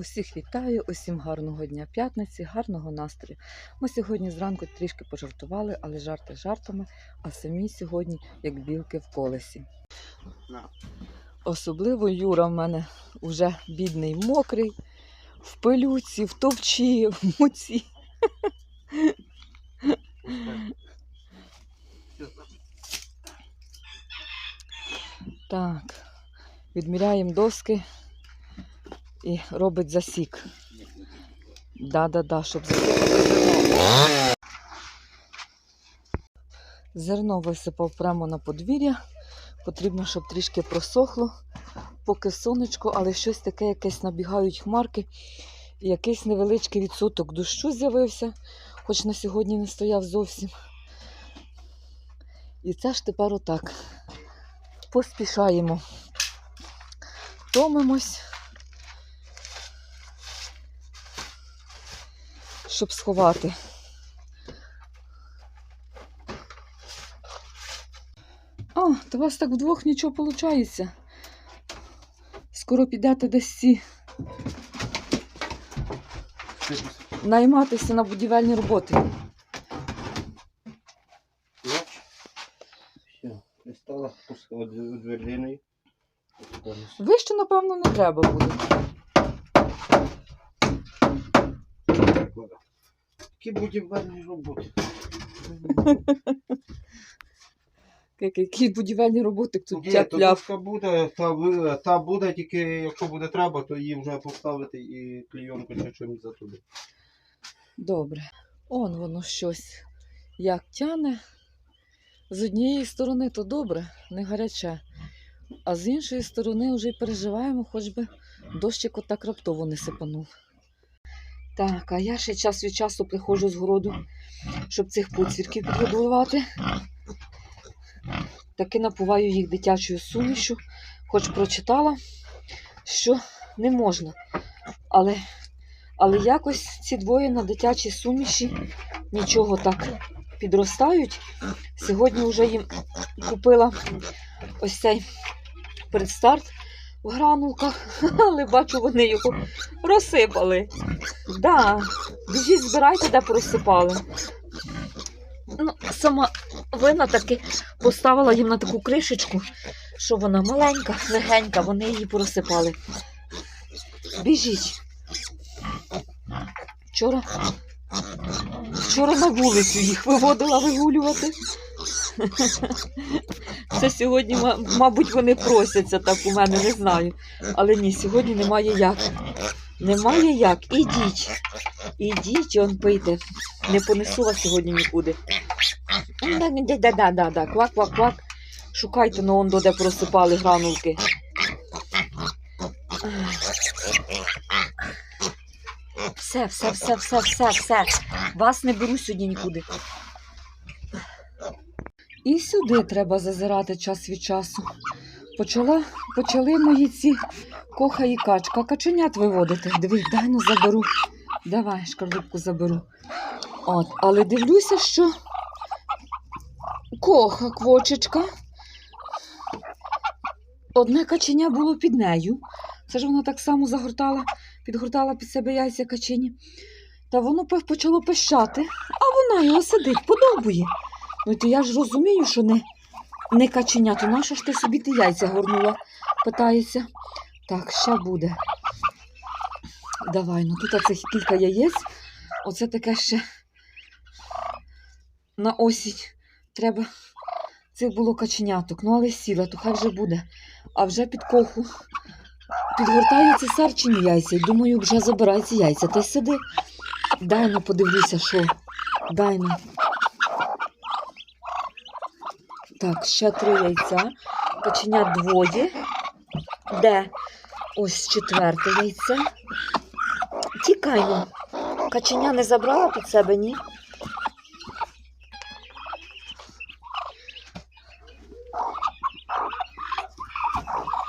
Усіх вітаю, усім гарного дня п'ятниці, гарного настрою. Ми сьогодні зранку трішки пожартували, але жарти жартами, а самі сьогодні як білки в колесі. Особливо Юра в мене вже бідний мокрий, в пилюці, в товчі, в муці. Так, відміряємо доски і робить засік. Да-да-да, щоб засипати зерно. Висипав прямо на подвір'я. Потрібно, щоб трішки просохло, поки сонечко, але щось таке, якесь набігають хмарки. Якийсь невеличкий відсоток дощу з'явився, хоч на сьогодні не стояв зовсім. І це ж тепер отак. Поспішаємо. Томимось. Щоб сховати. О, то у вас так вдвох нічого виходить. Скоро підете десь ці найматися на будівельні роботи. Все, пристала дверлиною. Вище, напевно, не треба буде. Які будівельні роботи? Як- Які будівельні роботи тут Ні, то дошка буде, та, ви- та буде, тільки якщо буде треба, то її вже поставити і клейонку чи чимось за туди. Добре. Он воно щось як тяне. З однієї сторони то добре, не гаряче. А з іншої сторони вже й переживаємо, хоч би дощик отак раптово не сипанув. Так, а я ще час від часу приходжу з городу, щоб цих поцвірків підгодувати. Таки напуваю їх дитячою сумішю, хоч прочитала, що не можна. Але але якось ці двоє на дитячій суміші нічого так підростають. Сьогодні вже їм купила ось цей предстарт в гранулках, але бачу, вони його розсипали. Да, біжіть, збирайте, де порозсипали. Ну, сама вина таки поставила їм на таку кришечку, що вона маленька, легенька, вони її порозсипали. Біжіть. Вчора, вчора на вулицю їх виводила вигулювати. Це сьогодні, мабуть, вони просяться так у мене, не знаю. Але ні, сьогодні немає як. Немає як. Ідіть. Ідіть, он пийте. Не понесу вас сьогодні нікуди. Да-да-да-да-да. Квак-квак-квак. Шукайте на ондо, де просипали гранулки. Все, все, все, все, все, все. Вас не беру сьогодні нікуди. І сюди треба зазирати час від часу. Почала, почали мої ці коха і качка. Каченят виводити. Диви, дай ну заберу. Давай, шкарлупку заберу. От, але дивлюся, що коха квочечка. Одне каченя було під нею. Це ж вона так само загортала, підгортала під себе яйця качені. Та воно почало пищати, а вона його сидить, подобує. Ну, то я ж розумію, що не, не каченя, то нащо ж ти собі ти яйця горнула? Питається. Так, ще буде. Давай, ну тут цих кілька яєць. Оце таке ще на осінь треба. Цих було каченяток, ну але сіла, то хай вже буде. А вже під коху підгортаються сарчині яйця. І думаю, вже забирай яйця. Та й сиди. Дай ну подивлюся, що. Дай ну. Так, ще три яйця. Каченят двоє. Де? Ось четверте яйце. Тікай ну. Каченя не забрала під себе, ні?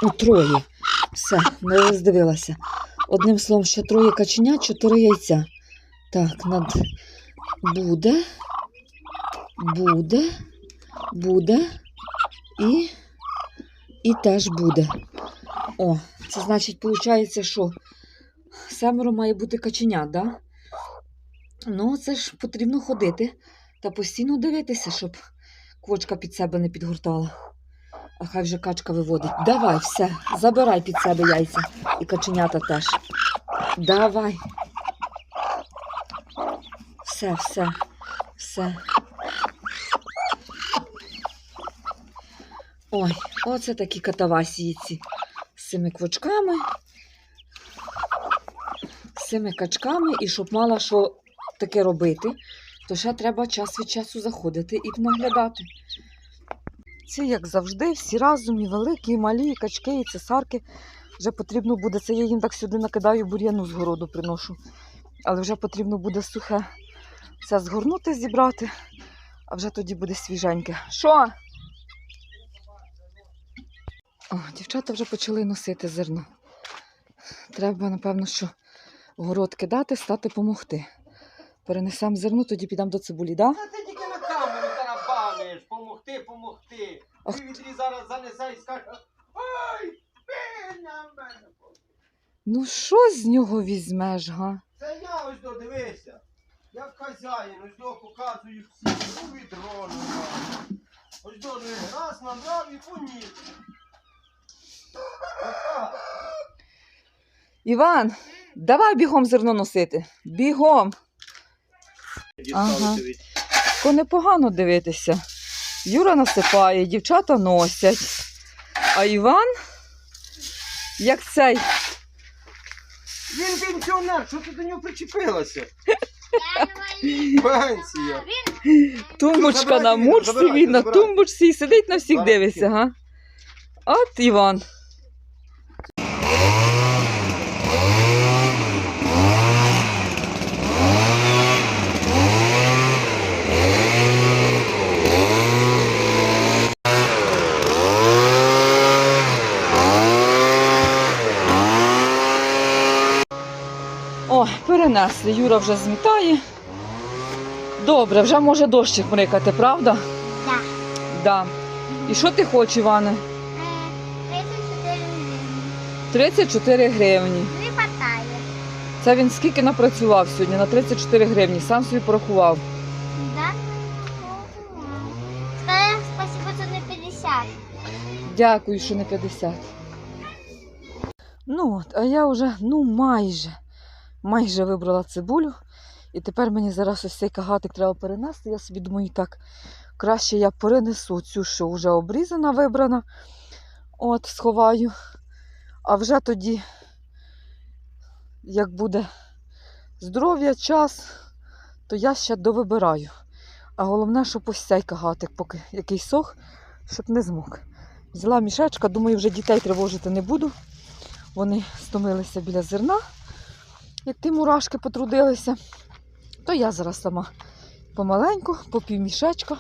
Ну, троє. Все, не роздивилася. Одним словом, ще троє каченят, чотири яйця. Так, над буде, буде, буде і, і теж буде. О, це значить, виходить, що семеро має бути каченят, да? Ну, це ж потрібно ходити та постійно дивитися, щоб квочка під себе не підгортала. А хай вже качка виводить. Давай, все, забирай під себе яйця і каченята теж. Давай. Все, все, все. Ой, оце такі катавасії ці з цими квочками, з цими качками, і щоб мала що таке робити, то ще треба час від часу заходити і наглядати. Це, як завжди, всі разом, і великі, і малі, і качки, і цесарки. Вже потрібно буде, це я їм так сюди накидаю бур'яну з городу приношу. Але вже потрібно буде сухе все згорнути, зібрати, а вже тоді буде свіженьке. Що? О, дівчата вже почали носити зерно. Треба, напевно, що город кидати, стати помогти. Перенесемо зерно, тоді підемо до цибулі, да? Та ти тільки на камеру тарабаниш, помогти, помогти. Ах. Ти відрі зараз занесе і скаже, ой, ти на мене. Ну що з нього візьмеш, га? Це я ось додивися. Як хазяїн, ось до показую всім, ну відро нормально. Ось до раз набрав і поніс. Іван, давай бігом зерно носити. Бігом. Ага. Ко непогано дивитися. Юра насипає, дівчата носять. А Іван, як цей, Він пенсіонер, що ти до нього причепилася? Пенсія. тумбочка на забирайте, він на тумбочці і сидить на всіх дивиться, га? От Іван. О, перенесли. Юра вже змітає. Добре, вже може дощик мрикати, правда? Да. Да. І що ти хочеш, Іване? Е, 34 гривні. 34 гривні. Не хватає. Це він скільки напрацював сьогодні? На 34 гривні. Сам собі порахував. Скажи спасибо, це не 50. Дякую, що не 50. Ну от, а я вже, ну майже, майже вибрала цибулю. І тепер мені зараз ось цей кагатик треба перенести. Я собі думаю, так, краще я перенесу цю, що вже обрізана, вибрана. От, сховаю. А вже тоді, як буде здоров'я, час, то я ще довибираю. А головне, щоб ось цей кагатик, поки який сох, щоб не змок. Взяла мішечка, думаю, вже дітей тривожити не буду. Вони стомилися біля зерна, як ті мурашки потрудилися. То я зараз сама помаленьку, по півмішечка,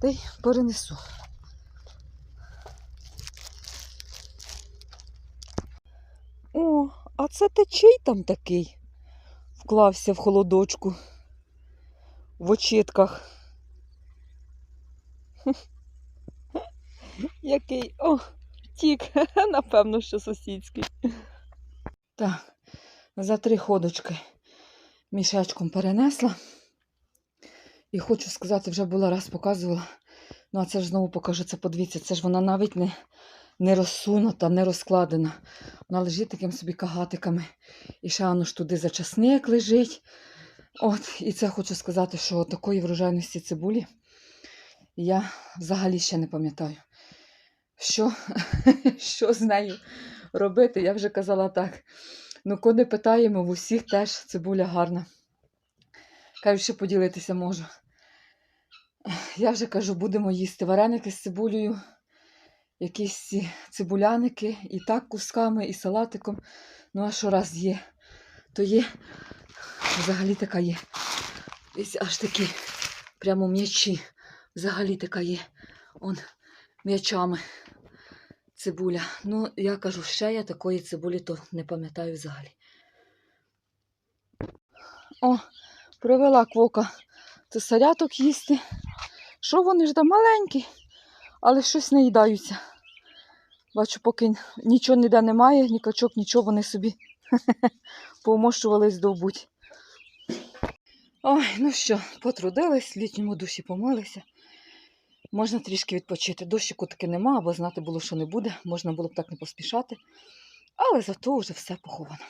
та й перенесу. О, а це ти там такий? Вклався в холодочку, в очітках. Який? О, втік. Напевно, що сусідський. Так, за три ходочки мішечком перенесла. І хочу сказати, вже була раз показувала. Ну, а це ж знову покажу, це подивіться, це ж вона навіть не, не розсунута, не розкладена. Вона лежить таким собі кагатиками. І ще воно ж туди зачасник лежить. От, і це хочу сказати, що такої врожайності цибулі я взагалі ще не пам'ятаю. Що, що з нею робити? Я вже казала так. Ну, коли питаємо, в усіх теж цибуля гарна. Кажу, що поділитися можу. Я вже кажу, будемо їсти вареники з цибулею, якісь цибуляники, і так кусками, і салатиком. Ну, а що раз є, то є. Взагалі така є. Ось аж такі прямо м'ячі. Взагалі така є. Он м'ячами цибуля. Ну, я кажу, ще я такої цибулі то не пам'ятаю взагалі. О, привела квока цесаряток їсти. Що вони ж там маленькі, але щось не їдаються. Бачу, поки нічого ніде немає, ні качок, нічого вони собі Помощувались довбуть. Ой, ну що, потрудились, в літньому душі помилися. Можна трішки відпочити. Дощику таки нема, або знати було, що не буде. Можна було б так не поспішати. Але зато вже все поховано.